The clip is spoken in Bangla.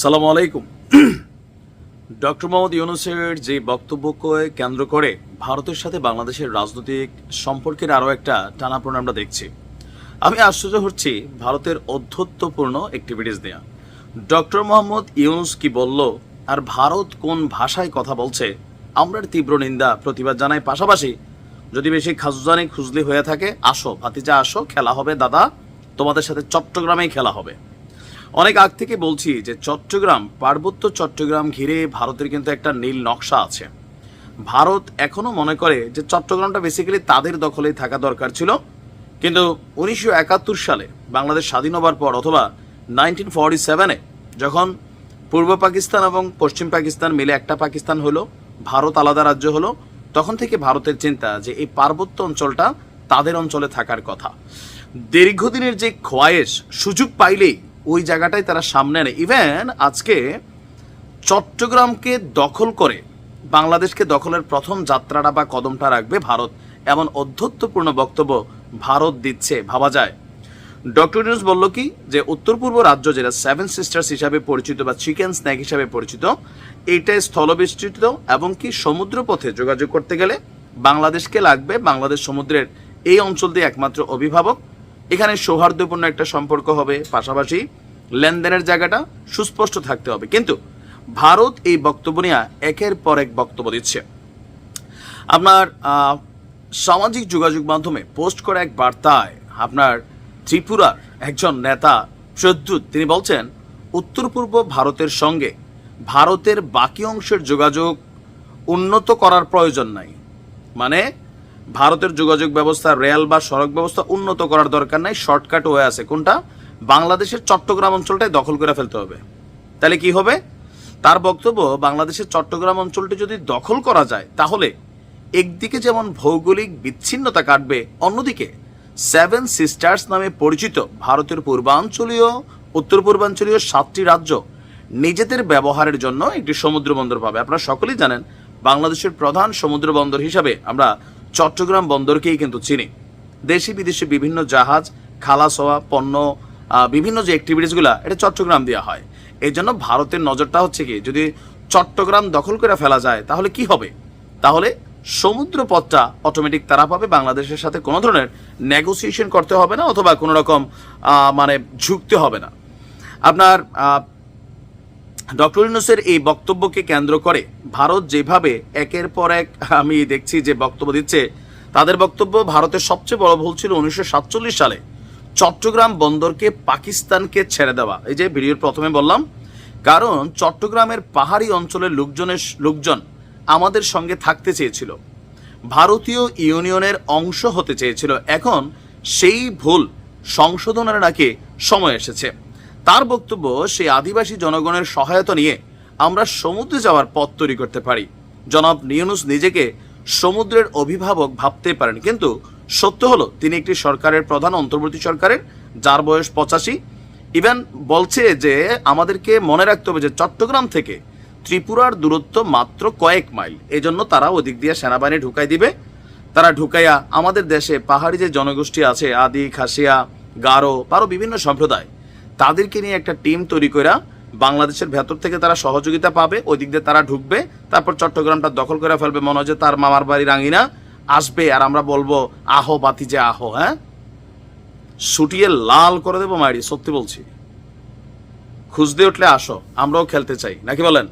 সালাম আলাইকুম। ডক্টর মোহাম্মদ ইউনুসের যে বক্তব্যকে কেন্দ্র করে ভারতের সাথে বাংলাদেশের রাজনৈতিক সম্পর্কের আরও একটা টানাপোড়েন আমরা দেখছি। আমি আশ্চর্য হচ্ছি ভারতের অধ্যত্বপূর্ণ অ্যাক্টিভিটিস দেয়া ডক্টর মোহাম্মদ ইউনুস কি বলল, আর ভারত কোন ভাষায় কথা বলছে, আমরা তীব্র নিন্দা, প্রতিবাদ জানাই। পাশাপাশি যদি বেশি খাজুজানি খুজলি হয়ে থাকে, আসো, ভাতিজা, আসো, খেলা হবে, দাদা, তোমাদের সাথে চট্টগ্রামেই খেলা হবে। অনেক আগ থেকে বলছি যে চট্টগ্রাম, পার্বত্য চট্টগ্রাম ঘিরে ভারতের কিন্তু একটা নীল নকশা আছে। ভারত এখনও মনে করে যে চট্টগ্রামটা বেসিক্যালি তাদের দখলেই থাকা দরকার ছিল। কিন্তু উনিশশো একাত্তর সালে বাংলাদেশ স্বাধীন হবার পর অথবা নাইনটিন ফর্টি সেভেনে যখন পূর্ব পাকিস্তান এবং পশ্চিম পাকিস্তান মিলে একটা পাকিস্তান হলো, ভারত আলাদা রাজ্য হলো, তখন থেকে ভারতের চিন্তা যে এই পার্বত্য অঞ্চলটা তাদের অঞ্চলে থাকার কথা। দীর্ঘদিনের যে খোয়ায়েশ সুযোগ পাইলেই ওই জায়গাটাই তারা সামনে আনে। ইভেন আজকে চট্টগ্রামকে দখল করে বাংলাদেশকে দখলের প্রথম যাত্রাটা বা কদমটা রাখবে ভারত। এমন অধ্যত্বপূর্ণ বক্তব্য ভারত দিচ্ছে, ভাবা যায়। ডক্টর নিউজ বলল কি, যে উত্তর পূর্ব রাজ্য যেটা সেভেন সিস্টার্স হিসাবে পরিচিত বা চিকেন স্ন্যাক হিসাবে পরিচিত, এইটাই স্থলবিস্তৃত এবং কি সমুদ্র পথে যোগাযোগ করতে গেলে বাংলাদেশকে লাগবে, বাংলাদেশ সমুদ্রের এই অঞ্চল দিয়ে একমাত্র অভিভাবক। এখানে সৌহার্দ্যপূর্ণ একটা সম্পর্ক হবে পাশাপাশি। লেনদেনের জায়গাটা সুস্পষ্ট থাকতে হবে। কিন্তু ভারত এই বক্তব্য নিয়ে একের পর এক বক্তব্য দিচ্ছে। আপনার সামাজিক যোগাযোগ মাধ্যমে পোস্ট করা এক বার্তায় আপনার ত্রিপুরার একজন নেতা প্রদ্যুৎ, তিনি বলছেন, উত্তর পূর্ব ভারতের সঙ্গে ভারতের বাকি অংশের যোগাযোগ উন্নত করার প্রয়োজন নাই। মানে ভারতের যোগাযোগ ব্যবস্থা, রেল বা সড়ক ব্যবস্থা উন্নত করার দরকার নাই শর্টকাট হয়ে আছে। কোনটা? বাংলাদেশের চট্টগ্রাম অঞ্চলটাই দখল করে ফেলতে হবে। তাহলে কি হবে? তার বক্তব্য, বাংলাদেশের চট্টগ্রাম অঞ্চলটি যদি দখল করা যায়, তাহলে একদিকে যেমন ভৌগোলিক বিচ্ছিন্নতা কাটবে, অন্যদিকে সেভেন সিস্টার্স নামে পরিচিত ভারতের পূর্বাঞ্চলীয় উত্তর পূর্বাঞ্চলীয় সাতটি রাজ্য নিজেদের ব্যবহারের জন্য একটি সমুদ্র বন্দর পাবে। আপনারা সকলেই জানেন, বাংলাদেশের প্রধান সমুদ্র বন্দর হিসাবে আমরা চট্টগ্রাম বন্দরকেই কিন্তু চিনি। দেশি বিদেশি বিভিন্ন জাহাজ খালাস হওয়া পণ্য বিভিন্ন যে অ্যাক্টিভিটিসগুলো এটা চট্টগ্রাম দেওয়া হয়। এই জন্য ভারতের নজরটা হচ্ছে কি, যদি চট্টগ্রাম দখল করে ফেলা যায়, তাহলে কি হবে? তাহলে সমুদ্র পথটা অটোমেটিক তারা পাবে, বাংলাদেশের সাথে কোনো ধরনের নেগোসিয়েশন করতে হবে না, অথবা কোনো রকম মানে ঝুঁকতে হবে না। আপনার ডক্টর ইউনুসের এই বক্তব্যকে কেন্দ্র করে ভারত যেভাবে একের পর এক, আমি দেখছি যে বক্তব্য দিচ্ছে, তাদের বক্তব্য ভারতের সবচেয়ে বড় ভুল ছিল উনিশশো সাতচল্লিশ সালে। চট্টগ্রাম বন্দরকে পাকিস্তানকে ছেড়ে দেওয়া। এই যে ভিডিওর প্রথমে বললাম, কারণ চট্টগ্রামের পাহাড়ি অঞ্চলের লোকজনের লোকজন আমাদের সঙ্গে থাকতে চেয়েছিল। ভারতীয় ইউনিয়নের অংশ হতে চেয়েছিল। এখন সেই ভুল সংশোধনের নাকি সময় এসেছে। তার বক্তব্য, সেই আদিবাসী জনগণের সহায়তা নিয়ে আমরা সমুদ্রে যাওয়ার পথ তৈরি করতে পারি। জনাব নিউনুস নিজেকে সমুদ্রের অভিভাবক ভাবতে পারেন, কিন্তু সত্য হলো, তিনি একটি সরকারের প্রধান, অন্তর্বর্তী সরকারের, যার বয়স পঁচাশি। ইভেন বলছে যে, আমাদেরকে মনে রাখতে হবে যে, চট্টগ্রাম থেকে ত্রিপুরার দূরত্ব মাত্র কয়েক মাইল। এই জন্য তারা ওদিক দিয়ে সেনাবাহিনী ঢুকাই দিবে। তারা ঢুকাইয়া আমাদের দেশে পাহাড়ি যে জনগোষ্ঠী আছে, আদি, খাসিয়া, গারো আরও বিভিন্ন সম্প্রদায়, তাদেরকে নিয়ে একটা টিম তৈরি করা বাংলাদেশের ভেতর থেকে তারা সহযোগিতা পাবে ওই দিক দিয়ে তারা ঢুকবে, তারপর চট্টগ্রামটা দখল করে ফেলবে। মনে হয় যে তার মামার বাড়ি রাঙিনা আসবে আর আমরা বলব, আহো বাতি যে আহো হ্যাঁ? শুটিয়ে লাল করে দেবো মাইরি সত্যি বলছি। খুঁজতে উঠলে আসো, আমরাও খেলতে চাই, নাকি বলেন?